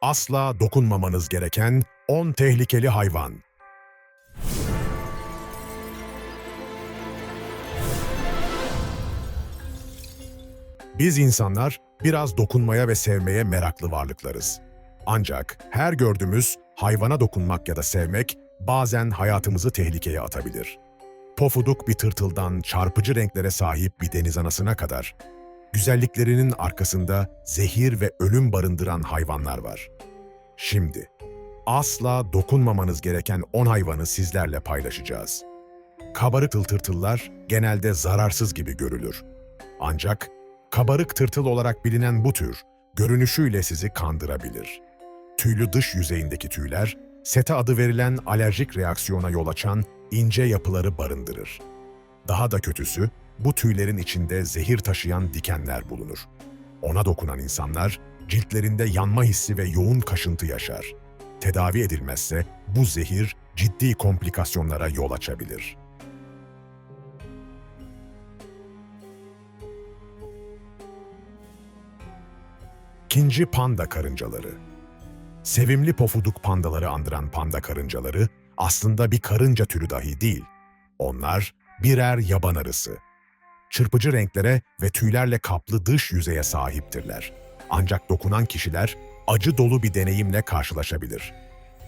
asla dokunmamanız gereken 10 tehlikeli hayvan. Biz insanlar biraz dokunmaya ve sevmeye meraklı varlıklarız. Ancak her gördüğümüz hayvana dokunmak ya da sevmek bazen hayatımızı tehlikeye atabilir. Pofuduk bir tırtıldan çarpıcı renklere sahip bir deniz anasına kadar güzelliklerinin arkasında zehir ve ölüm barındıran hayvanlar var. Şimdi asla dokunmamanız gereken 10 hayvanı sizlerle paylaşacağız. Kabarık tırtıllar genelde zararsız gibi görülür. Ancak kabarık tırtıl olarak bilinen bu tür görünüşüyle sizi kandırabilir. Tüylü dış yüzeyindeki tüyler, seta adı verilen alerjik reaksiyona yol açan ince yapıları barındırır. Daha da kötüsü, bu tüylerin içinde zehir taşıyan dikenler bulunur. Ona dokunan insanlar ciltlerinde yanma hissi ve yoğun kaşıntı yaşar. Tedavi edilmezse bu zehir ciddi komplikasyonlara yol açabilir. İkinci panda karıncaları. Sevimli pofuduk pandaları andıran panda karıncaları aslında bir karınca türü dahi değil. Onlar birer yaban arısı. Çırpıcı renklere ve tüylerle kaplı dış yüzeye sahiptirler. Ancak dokunan kişiler acı dolu bir deneyimle karşılaşabilir.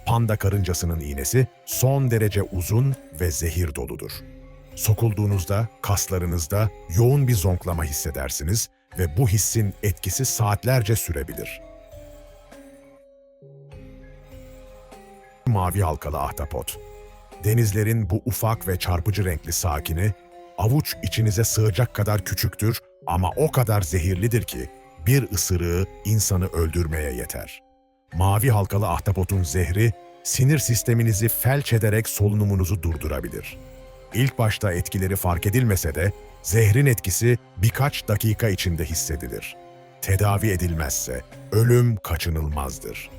Panda karıncasının iğnesi son derece uzun ve zehir doludur. Sokulduğunuzda kaslarınızda yoğun bir zonklama hissedersiniz ve bu hissin etkisi saatlerce sürebilir. Mavi halkalı ahtapot. Denizlerin bu ufak ve çarpıcı renkli sakini, avuç içinize sığacak kadar küçüktür ama o kadar zehirlidir ki bir ısırığı insanı öldürmeye yeter. Mavi halkalı ahtapotun zehri, sinir sisteminizi felç ederek solunumunuzu durdurabilir. İlk başta etkileri fark edilmese de zehrin etkisi birkaç dakika içinde hissedilir. Tedavi edilmezse ölüm kaçınılmazdır.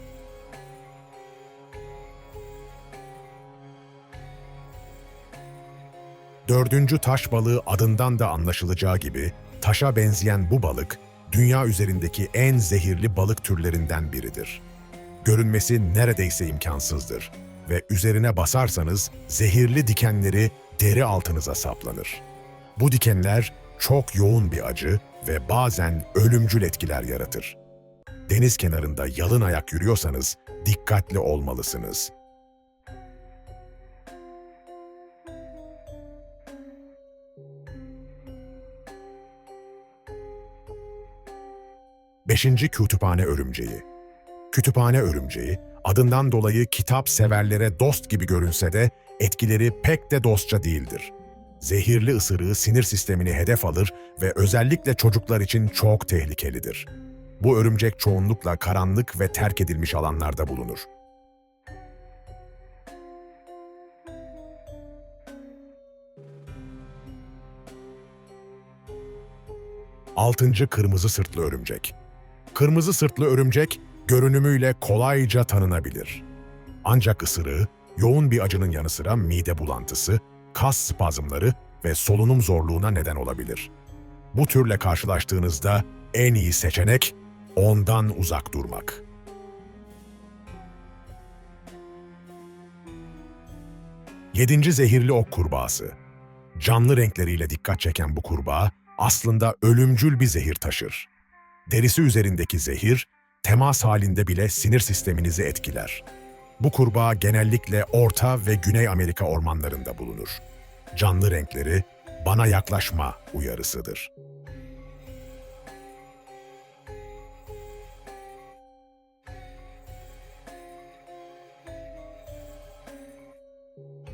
Dördüncü taş balığı adından da anlaşılacağı gibi taşa benzeyen bu balık dünya üzerindeki en zehirli balık türlerinden biridir. Görünmesi neredeyse imkansızdır ve üzerine basarsanız zehirli dikenleri deri altınıza saplanır. Bu dikenler çok yoğun bir acı ve bazen ölümcül etkiler yaratır. Deniz kenarında yalın ayak yürüyorsanız dikkatli olmalısınız. Beşinci kütüphane örümceği. Kütüphane örümceği, adından dolayı kitap severlere dost gibi görünse de etkileri pek de dostça değildir. Zehirli ısırığı sinir sistemini hedef alır ve özellikle çocuklar için çok tehlikelidir. Bu örümcek çoğunlukla karanlık ve terk edilmiş alanlarda bulunur. Altıncı kırmızı sırtlı örümcek. Kırmızı sırtlı örümcek görünümüyle kolayca tanınabilir. Ancak ısırığı yoğun bir acının yanı sıra mide bulantısı, kas spazmları ve solunum zorluğuna neden olabilir. Bu türle karşılaştığınızda en iyi seçenek ondan uzak durmak. Yedinci zehirli ok kurbağası. Canlı renkleriyle dikkat çeken bu kurbağa aslında ölümcül bir zehir taşır. Derisi üzerindeki zehir, temas halinde bile sinir sisteminizi etkiler. Bu kurbağa genellikle Orta ve Güney Amerika ormanlarında bulunur. Canlı renkleri, bana yaklaşma uyarısıdır.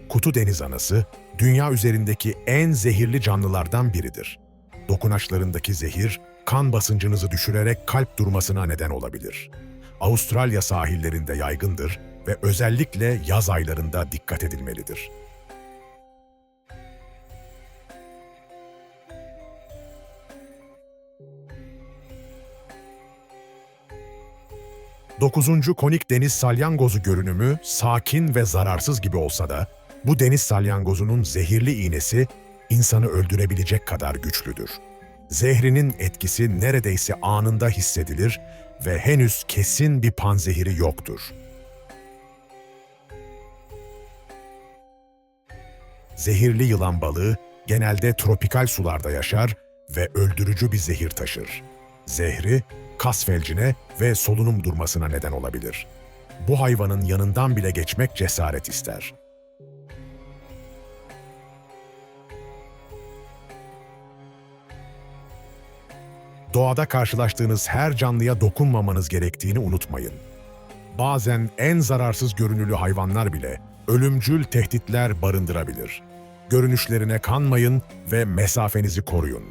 Kutu deniz anası, dünya üzerindeki en zehirli canlılardan biridir. Dokunaçlarındaki zehir, kan basıncınızı düşürerek kalp durmasına neden olabilir. Avustralya sahillerinde yaygındır ve özellikle yaz aylarında dikkat edilmelidir. Dokuzuncu konik deniz salyangozu görünümü sakin ve zararsız gibi olsa da bu deniz salyangozunun zehirli iğnesi insanı öldürebilecek kadar güçlüdür. Zehrinin etkisi neredeyse anında hissedilir ve henüz kesin bir panzehiri yoktur. Zehirli yılan balığı genelde tropikal sularda yaşar ve öldürücü bir zehir taşır. Zehri, kas felcine ve solunum durmasına neden olabilir. Bu hayvanın yanından bile geçmek cesaret ister. Doğada karşılaştığınız her canlıya dokunmamanız gerektiğini unutmayın. Bazen en zararsız görünülü hayvanlar bile ölümcül tehditler barındırabilir. Görünüşlerine kanmayın ve mesafenizi koruyun.